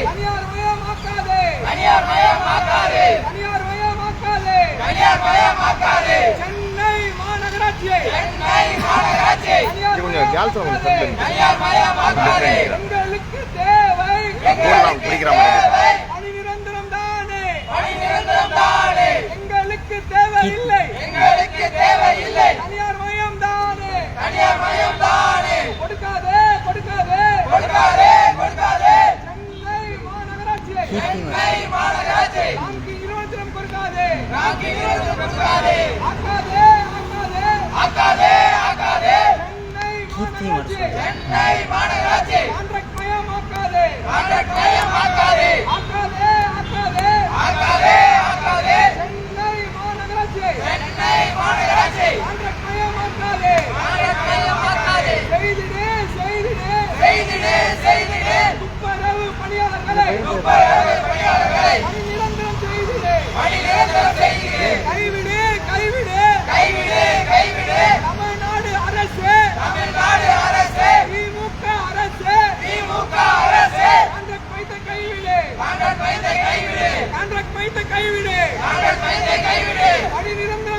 தனியார் மயமாக்காதே. தனியார் மயமாக்காதே. தனியார் மயமாக்காதே. தனியார் மயமாக்காதே. சென்னை மாநகராட்சியை. சென்னை மாநகராட்சியை. கொஞ்சம் கேல்சம் தனியார் தேவை. போடலாம் சென்னை மாநகராட்சி. மயமாக்காதே மயமாக்காதே ஆக்காதே ஆக்காதே. ஆக்காதே ஆக்காதே. சென்னை மாநகராட்சி. சென்னை மாநகராட்சி. மயமாக்காதே மயமாக்காதே செய்திடே செய்திடே. செய்திடே செய்திடே. துப்புரவு பணியாளர்களை. துப்புரவு வைத்து கைவிடு. பணி நிரம்ப